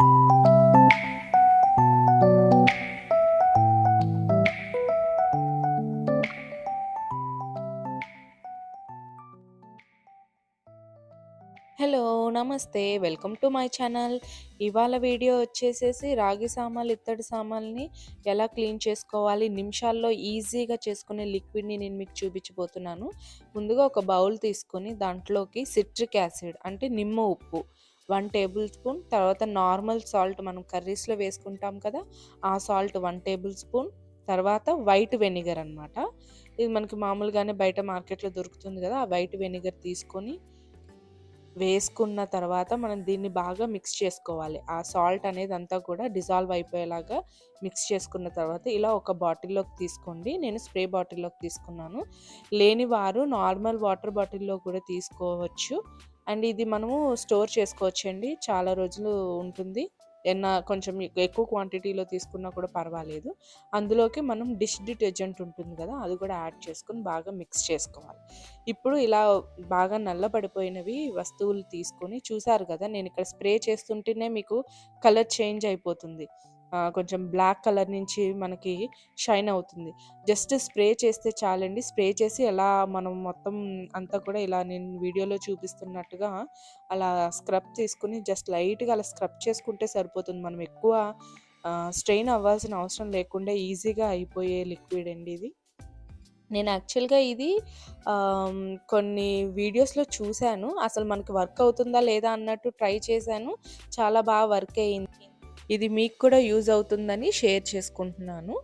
Hello! నమస్తే. Welcome to my channel. ఇవాళ video వచ్చేసేసి రాగి సామాన్లు, ఇత్తడి సామాన్లని ఎలా క్లీన్ చేసుకోవాలి, నిమిషాల్లో ఈజీగా చేసుకునే లిక్విడ్‌ని నేను మీకు చూపించబోతున్నాను. ముందుగా ఒక బౌల్ తీసుకొని దాంట్లోకి సిట్రిక్ యాసిడ్ అంటే నిమ్మ ఉప్పు వన్ టేబుల్ స్పూన్, తర్వాత నార్మల్ సాల్ట్ మనం కర్రీస్‌లో వేసుకుంటాం కదా! ఆ సాల్ట్ వన్ టేబుల్ స్పూన్, తర్వాత వైట్ వెనిగర్ అనమాట. ఇది మనకి మామూలుగానే బయట మార్కెట్‌లో దొరుకుతుంది కదా! ఆ వైట్ వెనిగర్ తీసుకొని వేసుకున్న తర్వాత మనం దీన్ని బాగా మిక్స్ చేసుకోవాలి. ఆ సాల్ట్ అనేది అంతా కూడా డిజాల్వ్ అయిపోయేలాగా మిక్స్ చేసుకున్న తర్వాత ఇలా ఒక బాటిల్‌లోకి తీసుకోండి. నేను స్ప్రే బాటిల్‌లోకి తీసుకున్నాను. లేని వారు నార్మల్ వాటర్ బాటిల్‌లో కూడా తీసుకోవచ్చు. అండ్ ఇది మనము స్టోర్ చేసుకోవచ్చండి. చాలా రోజులు ఉంటుంది. ఎన్న కొంచెం ఎక్కువ క్వాంటిటీలో తీసుకున్నా కూడా పర్వాలేదు. అందులోకి మనం డిష్ డిటర్జెంట్ ఉంటుంది కదా! అది కూడా యాడ్ చేసుకొని బాగా మిక్స్ చేసుకోవాలి. ఇప్పుడు ఇలా బాగా నల్లబడిపోయినవి వస్తువులు తీసుకొని చూసారు కదా! నేను ఇక్కడ స్ప్రే చేస్తుంటేనే మీకు కలర్ చేంజ్ అయిపోతుంది. కొంచెం బ్లాక్ కలర్ నుంచి మనకి షైన్ అవుతుంది. జస్ట్ స్ప్రే చేస్తే చాలండి. స్ప్రే చేసి ఎలా మనం మొత్తం అంతా కూడా ఇలా నేను వీడియోలో చూపిస్తున్నట్టుగా అలా స్క్రబ్ తీసుకుని జస్ట్ లైట్‌గా అలా స్క్రబ్ చేసుకుంటే సరిపోతుంది. మనం ఎక్కువ స్ట్రెయిన్ అవ్వాల్సిన అవసరం లేకుండా ఈజీగా అయిపోయే లిక్విడ్ అండి ఇది. నేను యాక్చువల్‌గా ఇది కొన్ని వీడియోస్‌లో చూసాను. అసలు మనకి వర్క్ అవుతుందా లేదా అన్నట్టు ట్రై చేశాను. చాలా బాగా వర్క్ అయింది. ఇది మీకు కూడా యూజ్ అవుతుందని షేర్ చేసుకుంటున్నాను.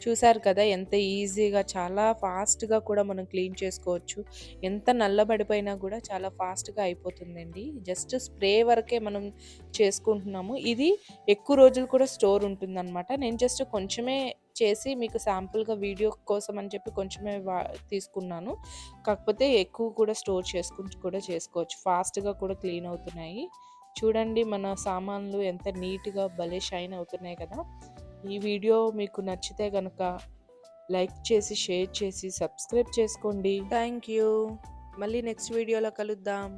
చూసారు కదా! ఎంత ఈజీగా చాలా ఫాస్ట్‌గా కూడా మనం క్లీన్ చేసుకోవచ్చు. ఎంత నల్లబడిపోయినా కూడా చాలా ఫాస్ట్‌గా అయిపోతుందండి. జస్ట్ స్ప్రే వరకే మనం చేసుకుంటున్నాము. ఇది ఎక్కువ రోజులు కూడా స్టోర్ ఉంటుందనమాట. నేను జస్ట్ కొంచెమే చేసి మీకు శాంపుల్‌గా వీడియో కోసం అని చెప్పి కొంచెమే వా తీసుకున్నాను. కాకపోతే ఎక్కువ కూడా స్టోర్ చేసుకుని కూడా చేసుకోవచ్చు. ఫాస్ట్‌గా కూడా క్లీన్ అవుతున్నాయి. చూడండి మన సామాన్లు ఎంత నీట్‌గా భలే షైన్ అవుతున్నాయి కదా! ఈ వీడియో మీకు నచ్చితే కనుక లైక్ చేసి, షేర్ చేసి, సబ్స్క్రైబ్ చేసుకోండి. Thank you. మళ్ళీ నెక్స్ట్ వీడియోలో కలుద్దాం.